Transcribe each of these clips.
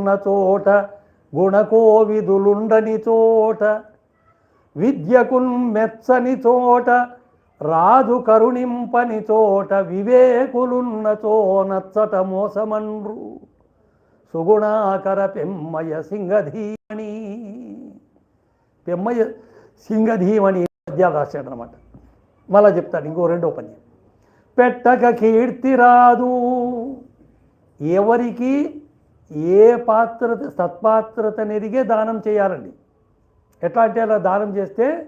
విద్యలున్న చోట గుణకోవిదులుండని చోట విద్యకున్ మెచ్చని చోట రాజు కరుణింపని చోట వివేకులున్న చో నచ్చట మోసమన్రు సుగుణాకర పెమ్మయ సింగధీమణి. పెమ్మయ సింగధీమణి పద్యాలు రాశాడు అనమాట మళ్ళా చెప్తాడు ఇంకో రెండో పద్యం. పెట్టక కీర్తి రాదు. ఎవరికి ఏ పాత్రత సత్పాత్రతనెరిగే దానం చేయాలండి. ఎట్లా అంటే అలా దానం చేస్తే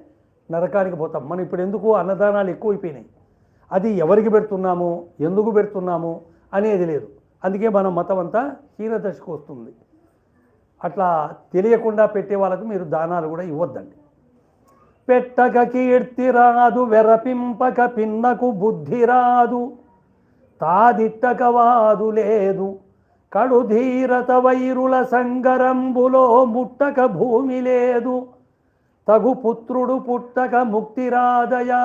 నరకానికి పోతాం. మనం ఇప్పుడు ఎందుకు అన్నదానాలు ఎక్కువైపోయినాయి? అది ఎవరికి పెడుతున్నాము? ఎందుకు పెడుతున్నాము? అనేది లేదు. అందుకే మన మతం అంతా హీనదశకు వస్తుంది. అట్లా తెలియకుండా పెట్టే వాళ్ళకు మీరు దానాలు కూడా ఇవ్వద్దండి. పెట్టక కీర్తి రాదు వెరపింపక పిన్నకు బుద్ధి రాదు తాదిట్టక వాదు లేదు కడుధీరత వైరుల సంగరంబులో ముట్టక భూమి లేదు. తగు పుత్రుడు పుట్టక ముక్తిరాదయా.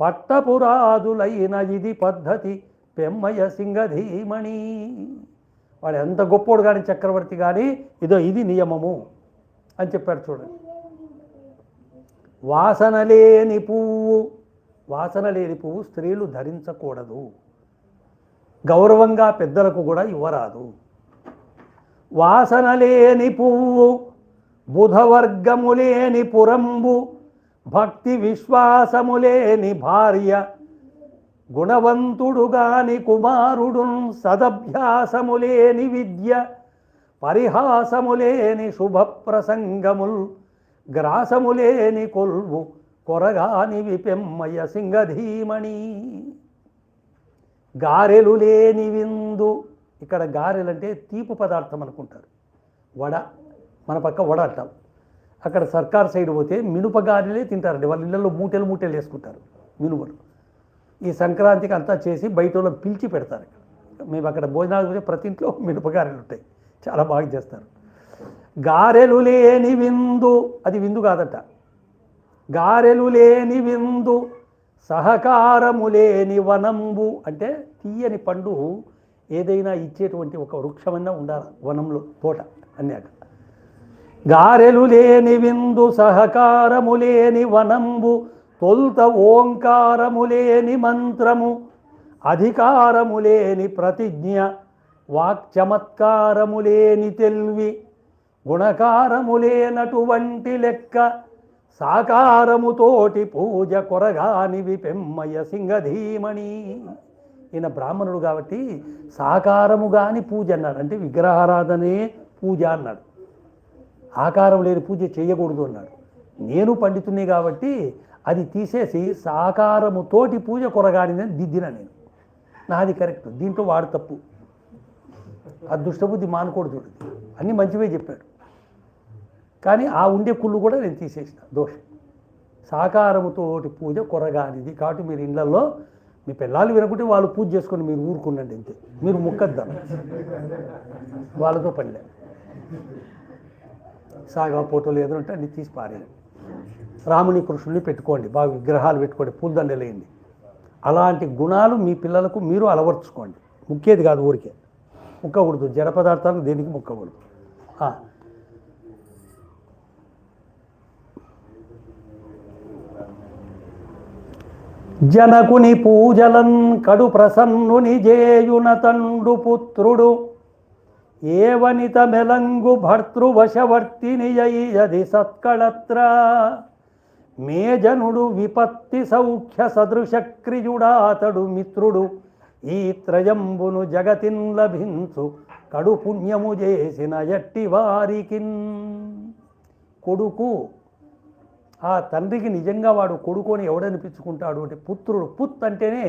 పట్టపురాదులైన ఇది పద్ధతి పెమ్మయ సింగధీమణి. వాడు ఎంత గొప్పోడు కానీ చక్రవర్తి కానీ ఇదో ఇది నియమము అని చెప్పాడు చూడండి వాసన లేని పువ్వు వాసన లేని పువ్వు స్త్రీలు ధరించకూడదు. గౌరవంగా పెద్దలకు కూడా ఇవ్వరాదు. వాసన లేని పువ్వు బుధవర్గము లేని పురంబు భక్తి విశ్వాసము లేని భార్య గుణవంతుడు గాని కుమారుడు సదభ్యాసము లేని విద్య పరిహాసము లేని శుభప్రసంగముల్ గ్రాసము లేని కొల్వు కొరగాని విపెమ్మయ సింగధీమణి. గారెలు లేని విందు ఇక్కడ గారెలు అంటే తీపి పదార్థం అనుకుంటారు. వడ మన పక్క వడ అంటాం. అక్కడ సర్కార్ సైడ్ పోతే మినుప గారెలే తింటారండి. వాళ్ళ ఇళ్ళల్లో మూటలు మూటలు వేసుకుంటారు మినుములు. ఈ సంక్రాంతికి అంతా చేసి బయట వాళ్ళని పిలిచి పెడతారు మేము అక్కడ భోజనాలు పోతే ప్రతి ఇంట్లో మినుప గారెలు ఉంటాయి. చాలా బాగా చేస్తారు. గారెలు లేని విందు అది విందు కాదట. గారెలు లేని విందు సహకారము లేని వనంబు అంటే తీయని పండు ఏదైనా ఇచ్చేటువంటి ఒక వృక్షమన్నా ఉండాలి వనంలో తోట అన్నాక. గారెలు లేని విందు సహకారము లేని వనంబు తొల్త ఓంకారము లేని మంత్రము అధికారము లేని ప్రతిజ్ఞ వాక్చమత్కారము లేని తెల్వి గుణకారము లేనటువంటి లెక్క సాకారముతోటి పూజ కొరగానివి పెమ్మయ్య సింగధీమణి. ఈయన బ్రాహ్మణుడు కాబట్టి సాకారము కాని పూజ అన్నాడు. అంటే విగ్రహారాధనే పూజ అన్నాడు. ఆకారం లేని పూజ చేయకూడదు అన్నాడు. నేను పండితుని కాబట్టి అది తీసేసి సాకారముతోటి పూజ కొరగానిదని దిద్దిన నేను. నాది కరెక్ట్. దీంట్లో వాడు తప్పు. అదృష్టబుద్ధి దుష్టబుద్ధి మానకూడదు అన్నీ మంచివే చెప్పాడు. కానీ ఆ ఉండే కుళ్ళు కూడా నేను తీసేసిన దోషం. సాకారముతోటి పూజ కొరగానిది కాబట్టి మీరు ఇళ్ళల్లో మీ పిల్లలు వినకుంటే వాళ్ళు పూజ చేసుకొని మీరు ఊరుకున్నండి అంతే. మీరు ముక్కద్దాం. వాళ్ళతో పనిలే. సాగా ఫోటోలు ఏదంటే అన్ని తీసి పారేయండి రాముని కృష్ణుని పెట్టుకోండి బాగా విగ్రహాలు పెట్టుకోండి పూలదండలు వేయండి. అలాంటి గుణాలు మీ పిల్లలకు మీరు అలవర్చుకోండి. ముక్కేది కాదు ఊరికే. ముక్కకూడదు. జడ పదార్థాలు దేనికి ముక్కకూడదు. జనకుని పూజలన్ కడు ప్రసన్నుని జేయున తండు పుత్రుడు. ఏవనిత మెలంగు భర్తృవశవర్తిని యది సత్కళత్ర. మేజనుడు విపత్తి సౌఖ్య సదృశక్రియుడాతడు మిత్రుడు. ఈ త్రయంబును జగతిన్ లభించు కడు పుణ్యము చేసిన ఎట్టి వారికిన్. కొడుకు ఆ తండ్రికి నిజంగా వాడు కొడుకొని ఎవడనిపించుకుంటాడు అంటే పుత్రుడు. పుత్ అంటేనే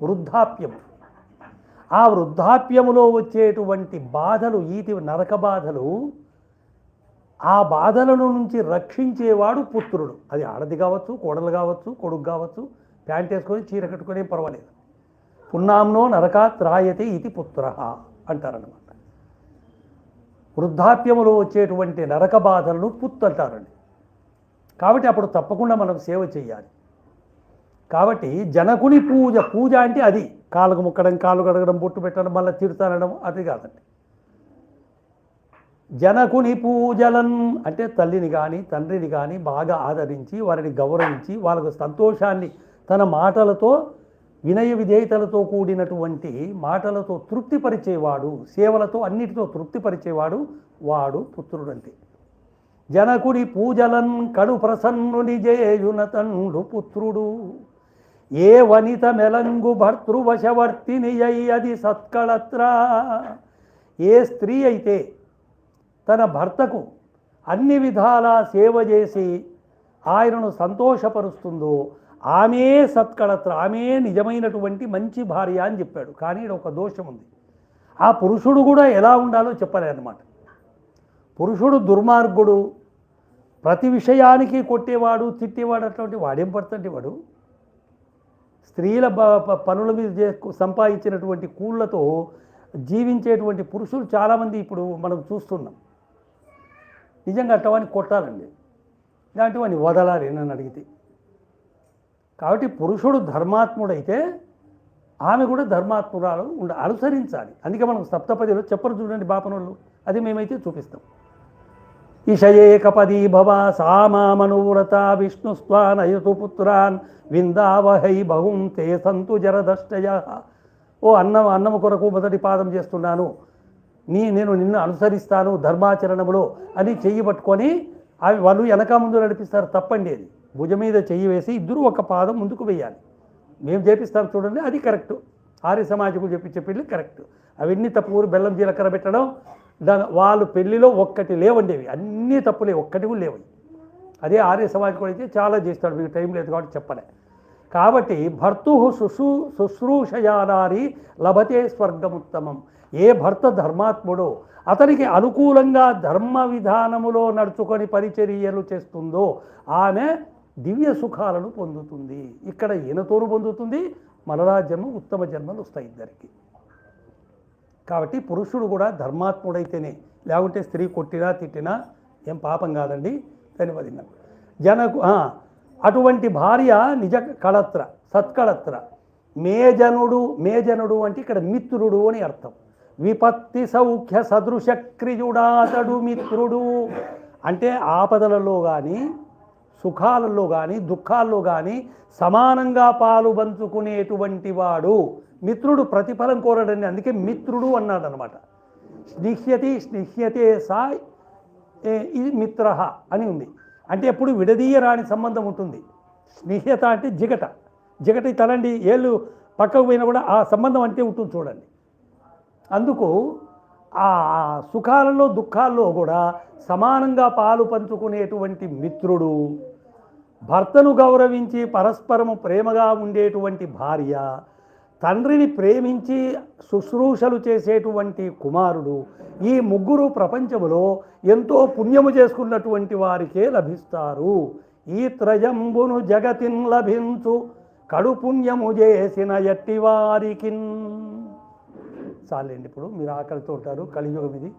వృద్ధాప్యం. ఆ వృద్ధాప్యములో వచ్చేటువంటి బాధలు ఈటి నరక బాధలు ఆ బాధలను నుంచి రక్షించేవాడు పుత్రుడు. అది ఆడది కావచ్చు కోడలు కావచ్చు కొడుకు కావచ్చు ప్యాంట్ వేసుకొని చీర కట్టుకొని పర్వాలేదు. పున్నాంనో నరకాత్ రాయతే ఇది పుత్ర అంటారనమాట వృద్ధాప్యములో వచ్చేటువంటి నరక బాధలను పుత్ అంటారండి. కాబట్టి అప్పుడు తప్పకుండా మనం సేవ చేయాలి. కాబట్టి జనకుని పూజ పూజ అంటే అది. కాళ్ళకు ముక్కడం కాళ్ళు కడగడం బొట్టు పెట్టడం మళ్ళీ తిడతానడం అది కాదండి. జనకుని పూజలన్ అంటే తల్లిని కానీ తండ్రిని కానీ బాగా ఆదరించి వారిని గౌరవించి వాళ్ళకు సంతోషాన్ని తన మాటలతో వినయ విధేయతలతో కూడినటువంటి మాటలతో తృప్తిపరిచేవాడు సేవలతో అన్నిటితో తృప్తిపరిచేవాడు వాడు పుత్రుడంటే. జనకుడి పూజలన్ కడు ప్రసన్నుని జేయున తండు పుత్రుడు. ఏ వనిత మెలంగు భర్తృవశవర్తిని అయి అది సత్కళత్రా. ఏ స్త్రీ అయితే తన భర్తకు అన్ని విధాలా సేవ చేసి ఆయనను సంతోషపరుస్తుందో ఆమె సత్కళత్ర ఆమె నిజమైనటువంటి మంచి భార్య అని చెప్పాడు. కానీ ఈడ ఒక దోషం ఉంది. ఆ పురుషుడు కూడా ఎలా ఉండాలో చెప్పలేదన్నమాట. పురుషుడు దుర్మార్గుడు ప్రతి విషయానికి కొట్టేవాడు తిట్టేవాడు అటువంటి వాడేం పడుతుంది వాడు స్త్రీల బ- ప- పనుల మీద సంపాదించినటువంటి కూళ్ళతో జీవించేటువంటి పురుషులు చాలామంది ఇప్పుడు మనం చూస్తున్నాం. నిజంగా అట్టవాన్ని కొట్టాలండి. ఇలాంటి వాడిని వదలాలి నన్ను అడిగితే. కాబట్టి పురుషుడు ధర్మాత్ముడైతే ఆమె కూడా ధర్మాత్మురాలు ఉండ అనుసరించాలి. అందుకే మనం సప్తపదిలో చెప్పరు చూడండి బాపనోళ్ళు. అది మేమైతే చూపిస్తాం. ఇషయేకపదీ భవ సామామనువ్రత విష్ణుస్వానయతు పుత్రాన్ విందావహై బహుం తే సంతు జరదష్టయ. ఓ అన్నం అన్నము కొరకు మొదటి పాదం చేస్తున్నాను. నీ నేను నిన్ను అనుసరిస్తాను ధర్మాచరణములో అని చెయ్యి పట్టుకొని అవి వాళ్ళు వెనక ముందు నడిపిస్తారు తప్పండి అది. భుజం మీద చెయ్యి వేసి ఇద్దరు ఒక పాదం ముందుకు వేయాలి. మేము చేపిస్తాం చూడండి అది కరెక్ట్. ఆర్య సమాజకు చెప్పి చెప్పింది కరెక్ట్. అవన్నీ తప్పు బెల్లం జీలకర్ర పెట్టడం దాని వాళ్ళు పెళ్ళిలో ఒక్కటి లేవండేవి. అన్నీ తప్పులే ఒక్కటి కూడా లేవు. అదే ఆర్య సమాజ్ కూడా అయితే చాలా చేస్తాడు. మీకు టైం లేదు కాబట్టి చెప్పలే. కాబట్టి భర్తు శుశ్రూ శుశ్రూషయానారి లభతే స్వర్గముత్తమం. ఏ భర్త ధర్మాత్ముడో అతనికి అనుకూలంగా ధర్మ విధానములో నడుచుకొని పరిచర్యలు చేస్తుందో ఆమె దివ్య సుఖాలను పొందుతుంది. ఇక్కడ ఈయనతోనూ పొందుతుంది మరలా జన్మ ఉత్తమ జన్మలు వస్తాయి ఇద్దరికి. కాబట్టి పురుషుడు కూడా ధర్మాత్ముడైతేనే లేకుంటే స్త్రీ కొట్టినా తిట్టినా ఏం పాపం కాదండి. ధన్యవాదిన జనకు అటువంటి భార్య నిజ కళత్ర సత్కళత్ర. మేజనుడు మేజనుడు అంటే ఇక్కడ మిత్రుడు అని అర్థం. విపత్తి సౌఖ్య సదృశ క్రియుడాతడు మిత్రుడు. అంటే ఆపదలలో కానీ సుఖాలలో కానీ దుఃఖాల్లో కానీ సమానంగా పాలు పంచుకునేటువంటి వాడు మిత్రుడు ప్రతిఫలం కోరడని అందుకే మిత్రుడు అన్నాడు అనమాట స్నిహ్యతి స్నిహ్యతే సా ఇది మిత్ర అని ఉంది. అంటే ఎప్పుడు విడదీయరాని సంబంధం ఉంటుంది. స్నిహ్యత అంటే జిగట. జిగట తలండి ఏళ్ళు పక్కకు పోయినా కూడా ఆ సంబంధం అంటే ఉంటుంది చూడండి. అందుకు ఆ సుఖాలలో దుఃఖాల్లో కూడా సమానంగా పాలు పంచుకునేటువంటి మిత్రుడు భర్తను గౌరవించి పరస్పరము ప్రేమగా ఉండేటువంటి భార్య తండ్రిని ప్రేమించి శుశ్రూషలు చేసేటువంటి కుమారుడు ఈ ముగ్గురు ప్రపంచములో ఎంతో పుణ్యము చేసుకున్నటువంటి వారికే లభిస్తారు. ఈ త్రయంబును జగతిన్ లభించు కడు పుణ్యము చేసిన ఎట్టి వారికి చాలండి ఇప్పుడు. మీరు ఆకలితో ఉంటారు కలియుగం ఇది.